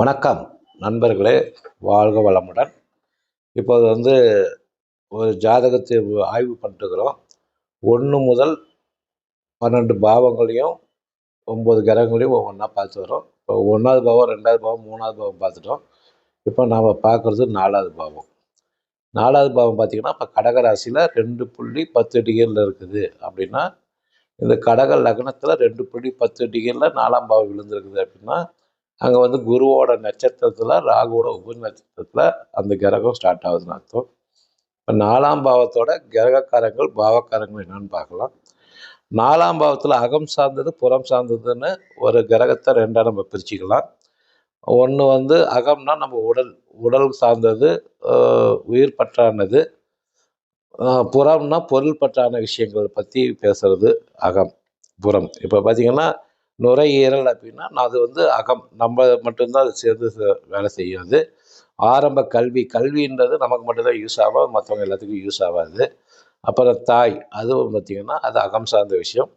வணக்கம் நண்பர்களே. வாழ்க வளமுடன். இப்போது வந்து ஒரு ஜாதகத்தை ஆய்வு பண்ணிட்டுக்கிறோம் ஒன்று முதல் பன்னெண்டு பாவங்களையும் ஒம்பது கிரகங்களையும் ஒவ்வொன்றா பார்த்து வரோம். இப்போ ஒன்றாவது பாவம் ரெண்டாவது பாவம் மூணாவது பாவம் பார்த்துட்டோம். இப்போ நாம் பார்க்குறது நாலாவது பாவம். நாலாவது பாவம் பார்த்திங்கன்னா இப்போ கடகராசியில் ரெண்டு புள்ளி பத்து டிகிரியில் இருக்குது. அப்படின்னா இந்த கடக லக்னத்தில் ரெண்டு புள்ளி பத்து டிகிரியில் நாலாம் பாவம் விழுந்திருக்குது அப்படின்னா அங்கே வந்து குருவோட நட்சத்திரத்தில் ராகுவோட உப நட்சத்திரத்தில் அந்த கிரகம் ஸ்டார்ட் ஆகுதுன்னு அர்த்தம். இப்போ நாலாம் பாவத்தோட கிரகக்காரங்கள் பாவக்காரங்கள் என்னன்னு பார்க்கலாம். நாலாம் பாவத்தில் அகம் சார்ந்தது புறம் சார்ந்ததுன்னு ஒரு கிரகத்தை ரெண்டாக நம்ம பிரிச்சுக்கலாம். ஒன்று வந்து அகம்னா நம்ம உடல் உடல் சார்ந்தது உயிர் பற்றானது. புறம்னா பொருள் பற்றான விஷயங்கள் பற்றி பேசுறது அகம் புறம். இப்போ பார்த்திங்கன்னா நுரையீரல் அப்படின்னா அது வந்து அகம் நம்ம மட்டும்தான் அது சேர்ந்து வேலை செய்யும் அது ஆரம்ப கல்வி கல்வின்றது நமக்கு மட்டும்தான் யூஸ் ஆகும் மற்றவங்க எல்லாத்துக்கும் யூஸ் ஆகாது. அப்புறம் தாய் அதுவும் பார்த்திங்கன்னா அது அகம் சார்ந்த விஷயம்.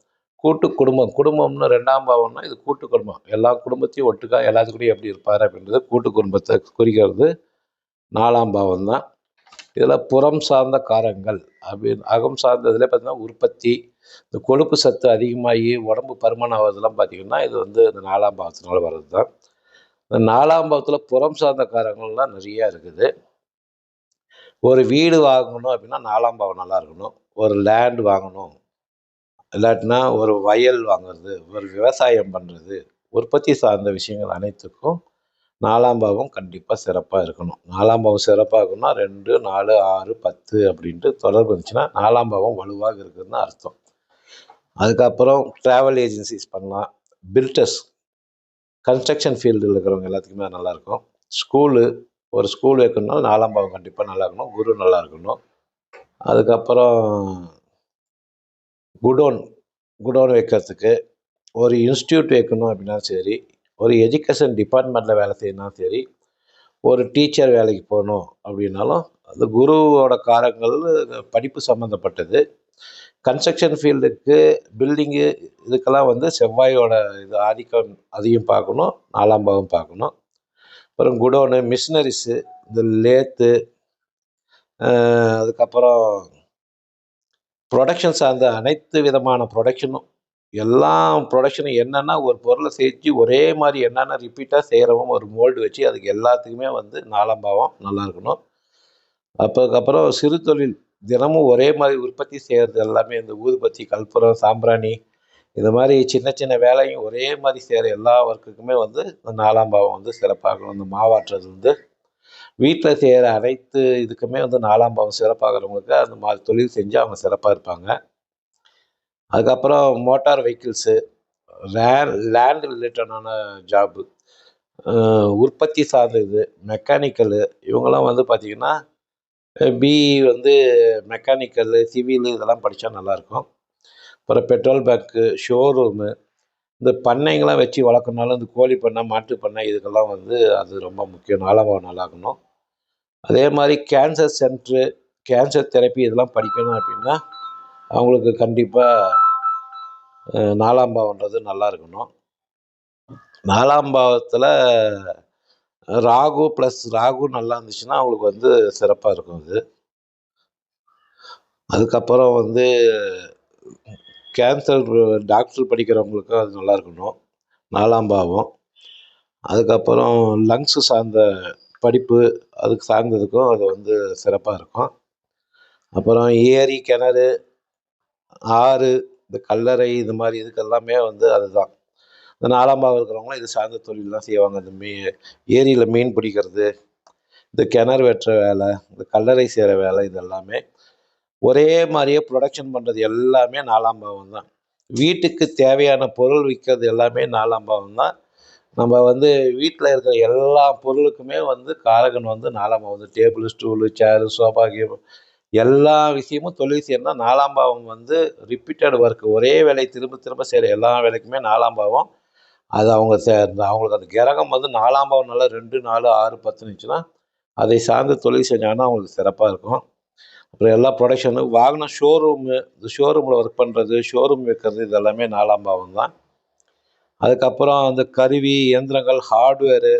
கூட்டு குடும்பம் குடும்பம்னு ரெண்டாம் பாவம்னா இது கூட்டு குடும்பம். எல்லா குடும்பத்தையும் ஒட்டுக்கா எல்லாத்துக்கூடையும் எப்படி இருப்பார் அப்படின்றது கூட்டு குடும்பத்தை குறிக்கிறது நாலாம் பாவம் தான் இதில் புறம் சார்ந்த காரங்கள். அப்படின்னு அகம் சார்ந்ததுல பார்த்தீங்கன்னா உற்பத்தி இந்த கொழுப்பு சத்து அதிகமாகி உடம்பு பருமன் ஆகிறதுலாம் பார்த்திங்கன்னா இது வந்து இந்த நாலாம் பாவத்தினால வர்றது தான் இந்த நாலாம் பாவத்தில் புறம் சார்ந்த காரங்கள்லாம் நிறையா இருக்குது. ஒரு வீடு வாங்கணும் அப்படின்னா நாலாம் பாவம் நல்லா இருக்கணும். ஒரு லேண்ட் வாங்கணும். இல்லாட்டினா ஒரு வயல் வாங்குறது ஒரு விவசாயம் பண்ணுறது உற்பத்தி சார்ந்த விஷயங்கள் அனைத்துக்கும் நாலாம் பாவம் கண்டிப்பாக சிறப்பாக இருக்கணும். நாலாம் பாவம் சிறப்பாக இருக்கணும்னா ரெண்டு நாலு ஆறு பத்து அப்படின்ட்டு தொடர்பு இருந்துச்சுன்னா நாலாம் பாவம் வலுவாக இருக்குதுன்னு அர்த்தம். அதுக்கப்புறம் ட்ராவல் ஏஜென்சிஸ் பண்ணலாம். பில்டர்ஸ் கன்ஸ்ட்ரக்ஷன் ஃபீல்டில் இருக்கிறவங்க எல்லாத்துக்குமே நல்லாயிருக்கும் ஸ்கூலு ஒரு ஸ்கூல் வைக்கணும்னாலும் நாலாம் பாவம் கண்டிப்பாக நல்லா இருக்கணும். குரு நல்லா இருக்கணும். அதுக்கப்புறம் குடோன் குடோன் வைக்கிறதுக்கு ஒரு இன்ஸ்டியூட் வைக்கணும் அப்படின்னா சரி ஒரு எஜுகேஷன் டிபார்ட்மெண்ட்டில் வேலை செய்யணும் சரி ஒரு டீச்சர் வேலைக்கு போகணும் அப்படின்னாலும் அந்த குருவோட காரங்கள் படிப்பு சம்மந்தப்பட்டது கன்ஸ்ட்ரக்ஷன் ஃபீல்டுக்கு பில்டிங்கு இதுக்கெல்லாம் வந்து செவ்வாயோட இது ஆதிக்கம் அதையும் பார்க்கணும் நாலாம் பாகம் பார்க்கணும். அப்புறம் குடோனு மிஷினரிஸு இந்த லேத்து அதுக்கப்புறம் ப்ரொடக்ஷன் சார்ந்த அனைத்து விதமான ப்ரொடக்ஷனும் எல்லா ப்ரொடக்ஷனும் என்னென்னா ஒரு பொருளை செஞ்சு ஒரே மாதிரி என்னென்ன ரிப்பீட்டாக செய்கிறவங்க ஒரு மோல்டு வச்சு அதுக்கு எல்லாத்துக்குமே வந்து நாலாம் பாவம் நல்லா இருக்கணும். அப்போதுக்கப்புறம் சிறு தொழில் தினமும் ஒரே மாதிரி உற்பத்தி செய்கிறது எல்லாமே இந்த ஊதுபத்தி கற்பூரம் சாம்பிராணி இந்த மாதிரி சின்ன சின்ன வேலையும் ஒரே மாதிரி செய்கிற எல்லா ஒர்க்குக்குமே வந்து இந்த நாலாம் பாவம் வந்து சிறப்பாகணும். இந்த மாவாட்டுறது வந்து வீட்டில் செய்கிற அனைத்து இதுக்குமே வந்து நாலாம் பாவம் சிறப்பாகிறவங்களுக்கு அந்த மாதிரி தொழில் செஞ்சு அவங்க சிறப்பாக இருப்பாங்க. அதுக்கப்புறம் மோட்டார் வெஹிக்கிள்ஸு ரேர் லேண்ட் ரிலேட்டடான ஜாப்பு உற்பத்தி சார்ந்தது மெக்கானிக்கலு இவங்கெல்லாம் வந்து பார்த்திங்கன்னா பிஇ வந்து மெக்கானிக்கலு சிவிலு இதெல்லாம் படித்தா நல்லாயிருக்கும். அப்புறம் பெட்ரோல் பேங்க்கு ஷோரூமு இந்த பண்ணைங்களாம் வச்சு வளர்க்கணுனாலும் இந்த கோழி பண்ணை மாட்டு பண்ணை இதுக்கெல்லாம் வந்து அது ரொம்ப முக்கியம். நாளாக நல்லாக்கணும் அதே மாதிரி கேன்சர் சென்ட்ரு கேன்சர் தெரப்பி இதெல்லாம் படிக்கணும் அப்படின்னா அவங்களுக்கு கண்டிப்பாக நாலாம் பாவன்றது நல்லா இருக்கணும். நாலாம் பாவத்தில் ராகு ப்ளஸ் ராகு நல்லா இருந்துச்சுன்னா அவங்களுக்கு வந்து சிறப்பாக இருக்கும் அது. அதுக்கப்புறம் வந்து கேன்சர் டாக்டர் படிக்கிறவங்களுக்கும் அது நல்லா இருக்கணும். நாலாம் பாவம். அதுக்கப்புறம் லங்ஸு சார்ந்த படிப்பு அதுக்கு சார்ந்ததுக்கும் அது வந்து சிறப்பாக இருக்கும். அப்புறம் ஏரி கிணறு ஆறு இந்த கல்லறை இது மாதிரி இதுக்கெல்லாமே வந்து அதுதான். இந்த நாலாம் பாகம் இருக்கிறவங்களும் இது சார்ந்த தொழிலெலாம் செய்வாங்க. இந்த மீ ஏரியில் மீன் பிடிக்கிறது இந்த கிணறு வெட்டுற வேலை இந்த கல்லறை செய்கிற வேலை இது எல்லாமே ஒரே மாதிரியே ப்ரொடக்ஷன் பண்ணுறது எல்லாமே நாலாம் பாவம் தான். வீட்டுக்கு தேவையான பொருள் விற்கிறது எல்லாமே நாலாம் பாவம் தான். நம்ம வந்து வீட்டில் இருக்கிற எல்லா பொருளுக்குமே வந்து காரகன் வந்து நாலாம் பாவம் வந்து டேபிள் ஸ்டூலு சேரு சோஃபா கேம் எல்லா விஷயமும் தொழில் செய்யணும்னா நாலாம் பாவம் வந்து ரிப்பீட்டட் ஒர்க் ஒரே வேலையை திரும்ப திரும்ப செய்கிற எல்லா வேலைக்குமே நாலாம் பாவம். அது அவங்க அவங்களுக்கு அந்த கிரகம் வந்து நாலாம் பாவம் நல்லா ரெண்டு நாலு ஆறு பத்து இருந்துச்சுன்னா அதை சார்ந்த தொழில் செஞ்சாங்கன்னா அவங்களுக்கு சிறப்பாக இருக்கும். அப்புறம் எல்லா ப்ரொடக்ஷனு வாகனம் ஷோரூமு இந்த ஷோரூமில் ஒர்க் பண்ணுறது ஷோரூம் வைக்கிறது இது எல்லாமே நாலாம் பாவம் தான். அதுக்கப்புறம் அந்த கருவி இயந்திரங்கள் ஹார்ட்வேரு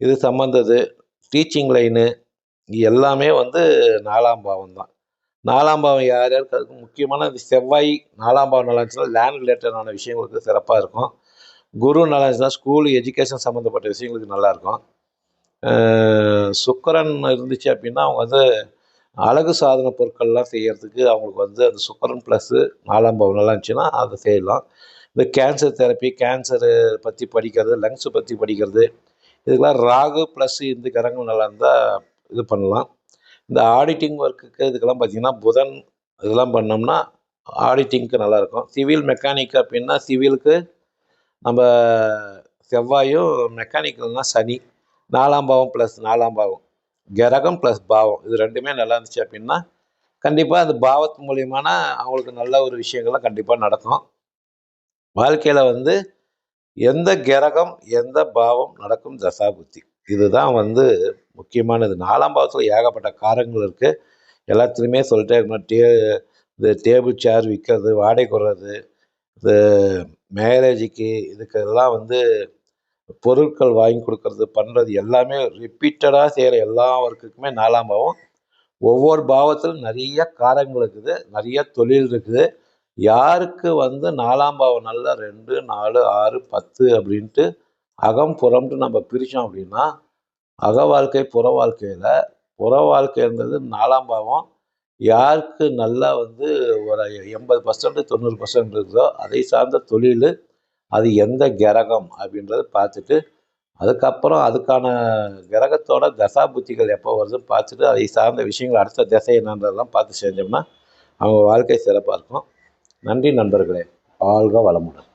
இது சம்மந்தது டீச்சிங் லைனு எல்லாமே வந்து நாலாம் பாவம் தான். நாலாம் பாவம் யார் யாருக்கு முக்கியமான இந்த செவ்வாய் நாலாம் பாவம் நல்லா இருந்துச்சுன்னா லேண்ட் ரிலேட்டடான விஷயங்களுக்கு சிறப்பாக இருக்கும். குரு நல்லா இருந்துச்சுன்னா ஸ்கூல் எஜுகேஷன் சம்மந்தப்பட்ட விஷயங்களுக்கு நல்லாயிருக்கும் சுக்கரன் இருந்துச்சு அப்படின்னா அவங்க வந்து அழகு சாதன பொருட்கள்லாம் செய்கிறதுக்கு அவங்களுக்கு வந்து அந்த சுக்கரன் ப்ளஸ்ஸு நாலாம் பாவம் நல்லா இருந்துச்சுன்னா அதை செய்யலாம். இந்த கேன்சர் தெரப்பி கேன்சரு பற்றி படிக்கிறது லங்ஸை பற்றி படிக்கிறது இதுக்கெல்லாம் ராகு ப்ளஸ் இந்த கரங்கள் நல்லா இருந்தால் இது பண்ணலாம். இந்த ஆடிட்டிங் ஒர்க்குக்கு இதுக்கெல்லாம் பார்த்தீங்கன்னா புதன் இதெல்லாம் பண்ணோம்னா ஆடிட்டிங்க்கு நல்லாயிருக்கும். சிவில் மெக்கானிக் அப்படின்னா சிவிலுக்கு நம்ம செவ்வாயும் மெக்கானிக்கல்னா சனி. நாலாம் பாவம் ப்ளஸ் நாலாம் பாவம். கிரகம் ப்ளஸ் பாவம். இது ரெண்டுமே நல்லா இருந்துச்சு அப்படின்னா கண்டிப்பாக அந்த பாவத்து மூலியமான அவங்களுக்கு நல்ல ஒரு விஷயங்கள்லாம் கண்டிப்பாக நடக்கும். வாழ்க்கையில் வந்து எந்த கிரகம் எந்த பாவம் நடக்கும் தசாபுத்தி. இதுதான் வந்து முக்கியமானது. நாலாம் பாவத்தில் ஏகப்பட்ட காரங்கள் இருக்குது எல்லாத்துலேயுமே சொல்லிட்டே இருக்கணும். டே இந்த டேபிள் சேர் விற்கிறது வாடகை விடுறது இந்த மேரேஜுக்கு இதுக்கெல்லாம் வந்து பொருட்கள் வாங்கி கொடுக்கறது பண்ணுறது எல்லாமே ரிப்பீட்டடாக செய்கிற எல்லா ஒர்க்குக்குமே நாலாம் பாவம் ஒவ்வொரு பாவத்திலும் நிறைய காரங்கள் இருக்குது நிறைய தொழில் இருக்குது. யாருக்கு வந்து நாலாம் பாவம் நல்லா ரெண்டு நாலு ஆறு பத்து அப்படின்ட்டு அகம் புறம்னு நம்ம பிரித்தோம் அப்படின்னா அக வாழ்க்கை புற வாழ்க்கையில் புற வாழ்க்கைன்றது நாலாம் பாவம். யாருக்கு நல்லா வந்து ஒரு எண்பது பர்சன்ட் தொண்ணூறு பர்சன்ட் இருக்குதோ அதை சார்ந்த தொழில் அது எந்த கிரகம் அப்படின்றத பார்த்துட்டு அதுக்கப்புறம் அதுக்கான கிரகத்தோட தசா புத்திகள் எப்போ வருதுன்னு பார்த்துட்டு அதை சார்ந்த விஷயங்கள் அடுத்த திசை என்னன்றதெல்லாம் பார்த்து செஞ்சோம்னா அவங்க வாழ்க்கை சிறப்பாக இருக்கும். நன்றி நண்பர்களே. வாழ்க வளமுடன்.